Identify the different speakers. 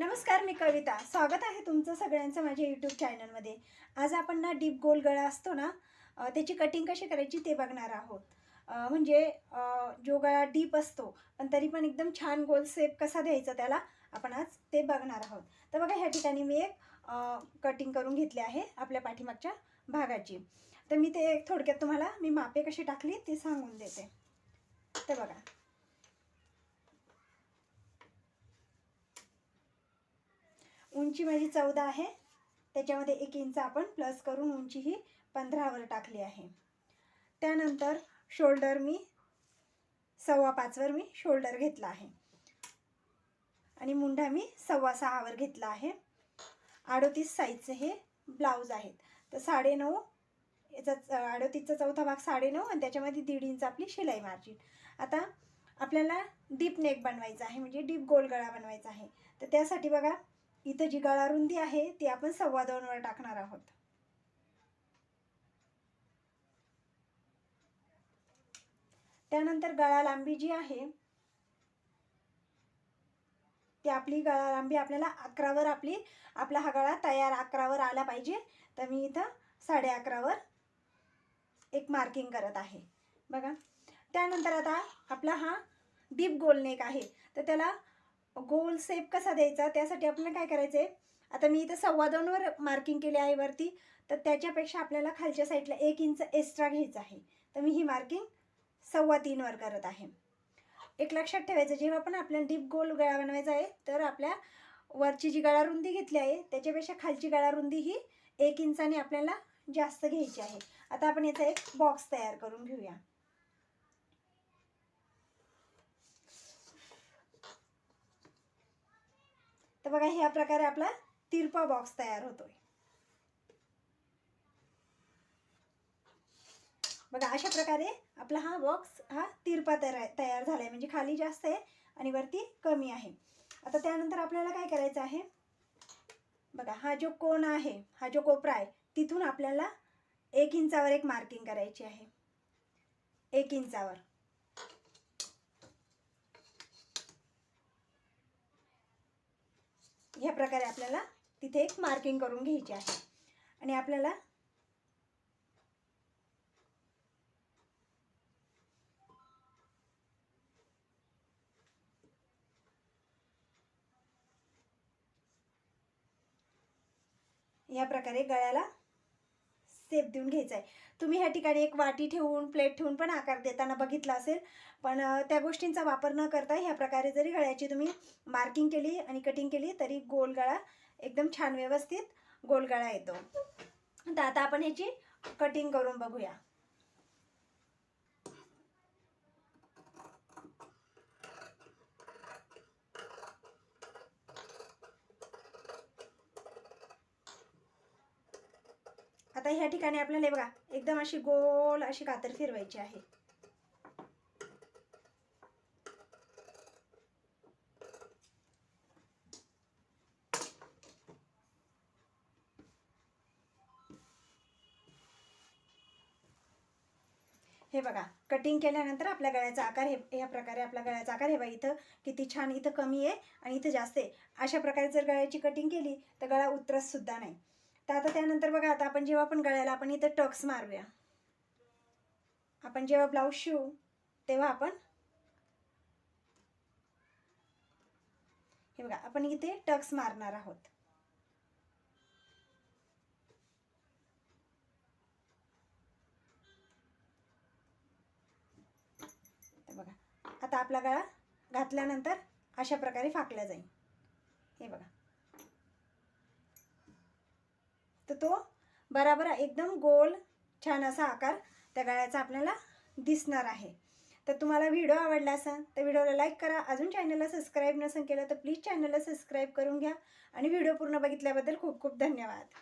Speaker 1: नमस्कार मी कविता. स्वागत आहे तुमचं सगळ्यांचं माझ्या यूट्यूब चॅनलमध्ये आज आपण ना डीप गोल गळा असतो ना त्याची कटिंग कशी करायची ते बघणार आहोत. म्हणजे जो गळा डीप असतो पण तरी पण एकदम छान गोल सेप कसा द्यायचा त्याला आपण आज ते बघणार आहोत. तर बघा ह्या ठिकाणी मी एक कटिंग करून घेतली आहे आपल्या पाठीमागच्या भागाची. तर मी ते थोडक्यात तुम्हाला मी मापे कशी टाकली ते सांगून देते. तर बघा. उंची माझी चौदा आहे. त्याच्यामध्ये एक इंच आपण प्लस करून उंची ही पंधरावर टाकली आहे. त्यानंतर शोल्डर मी सव्वा पाचवर मी शोल्डर घेतला आहे. आणि मुंडा मी सव्वा सहावर घेतला आहे. अडोतीस साईजचे हे ब्लाऊज आहेत. तर साडेनऊ याचा अडोतीसचा चौथा भाग साडेनऊ आणि त्याच्यामध्ये दीड इंच आपली शिलाई मार्जिन आता आपल्याला डीप नेक बनवायचा आहे म्हणजे डीप गोल गळा बनवायचा आहे. तर त्यासाठी बघा इथं जी गळा रुंदी आहे ती आपण सव्वा दोनवर टाकणार आहोत. त्यानंतर गळा लांबी जी आहे ती आपली गळा लांबी आपल्याला अकरावर आपली आपला हा गळा तयार अकरावर आला पाहिजे. तर मी इथं साडे अकरावर एक मार्किंग करत आहे. बघा. त्यानंतर आता आपला हा डीप गोल नेक आहे. तर त्याला गोल सेप कसा द्यायचा? त्यासाठी आपल्याला काय करायचं आहे आता मी इथं सव्वा दोनवर मार्किंग केली आहे वरती. तर त्याच्यापेक्षा आपल्याला खालच्या साईडला एक इंच एक्स्ट्रा घ्यायचं आहे. तर मी ही मार्किंग सव्वा तीनवर करत आहे. एक लक्षात ठेवायचं जेव्हा पण आपल्याला डीप गोल गळा बनवायचा आहे तर आपल्या वरची जी गळा रुंदी घेतली आहे त्याच्यापेक्षा खालची गळा रुंदी ही एक इंचाने आपल्याला जास्त घ्यायची आहे. आता आपण याचा एक बॉक्स तयार करून घेऊया. तर बघा ह्या प्रकारे आपला तिरपा बॉक्स तयार होतोय. बघा अशा प्रकारे आपला हा बॉक्स हा तिरपा तयार तयार झाला आहे म्हणजे खाली जास्त आहे आणि वरती कमी आहे. आता त्यानंतर आपल्याला काय करायचं आहे? बघा हा जो कोण आहे हा जो कोपरा आहे तिथून आपल्याला एक इंचावर एक मार्किंग करायची आहे. एक इंचावर. ह्या प्रकारे आपल्याला तिथे एक मार्किंग करून घ्यायची आहे. आणि आपल्याला या प्रकारे गळ्याला स्टेप देऊन घ्यायचा आहे तुम्ही ह्या ठिकाणी एक वाटी ठेवून प्लेट ठेवून पण आकार देताना बघितला असेल. पण त्या गोष्टींचा वापर न करता ह्या प्रकारे जरी गळ्याची तुम्ही मार्किंग केली आणि कटिंग केली तरी गोल गळा एकदम छान व्यवस्थित गोल गळा येतो. तर आता आपण ह्याची कटिंग करून बघूया. आता ह्या ठिकाणी आपल्याला हे बघा एकदम अशी गोल अशी कातर फिरवायची आहे. हे बघा कटिंग केल्यानंतर आपल्या गळ्याचा आकार हे ह्या प्रकारे आपल्या गळ्याचा आकार हे बघा इथं किती छान इथं कमी आहे आणि इथं जास्त आहे. अशा प्रकारे जर गळ्याची कटिंग केली तर गळा उतरत सुद्धा नाही. तर आता त्यानंतर बघा आता आपण जेव्हा पण गळ्याला आपण इथं टक्स मारूया. आपण जेव्हा ब्लाऊज शिवू तेव्हा आपण हे बघा आपण इथे टक्स मारणार आहोत. बघा आता आपला गळा घातल्यानंतर अशा प्रकारे फाकला जाईल. हे बघा. तर तो बराबर एकदम गोल छान असा आकार त्या गळ्याचा आपल्याला दिसणार आहे. तर तुम्हाला व्हिडिओ आवडला असेल तर व्हिडिओला लाईक करा. अजून चॅनलला सबस्क्राईब नसेल केलं तर प्लीज चॅनलला सबस्क्राईब करून घ्या. आणि व्हिडिओ पूर्ण बघितल्याबद्दल खूप खूप धन्यवाद.